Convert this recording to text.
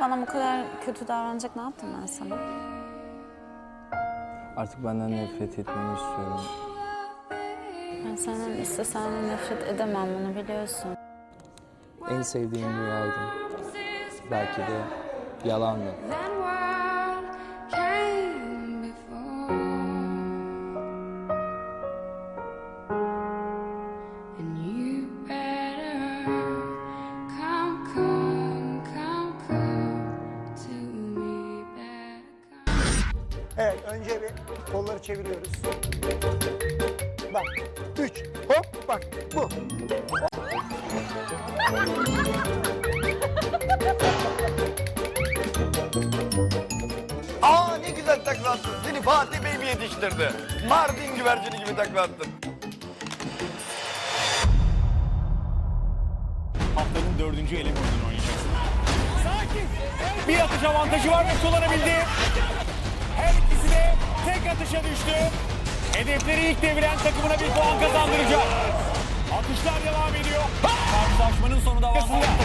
Bana bu kadar kötü davranacak ne yaptım ben sana? Artık benden nefret etmeni istiyorum. Ben senden istesem de nefret edemem bunu biliyorsun. En sevdiğim rüyaydı. Belki de yalandı. Evet önce bir kolları çeviriyoruz. Bak. Üç. Hop bak. Bu. Aa ne güzel takla attın. Seni Fatih Bey mi yetiştirdi? Mardin güvercini gibi takla attın. Haftanın dördüncü eleme oyununu oynayacaksın. Sakin. Bir atış avantajı var ve kullanabildi. Atışa düştü. Hedefleri ilk deviren takımına bir puan kazandıracak. Atışlar devam ediyor. Karşılaşmanın sonunda avantajı.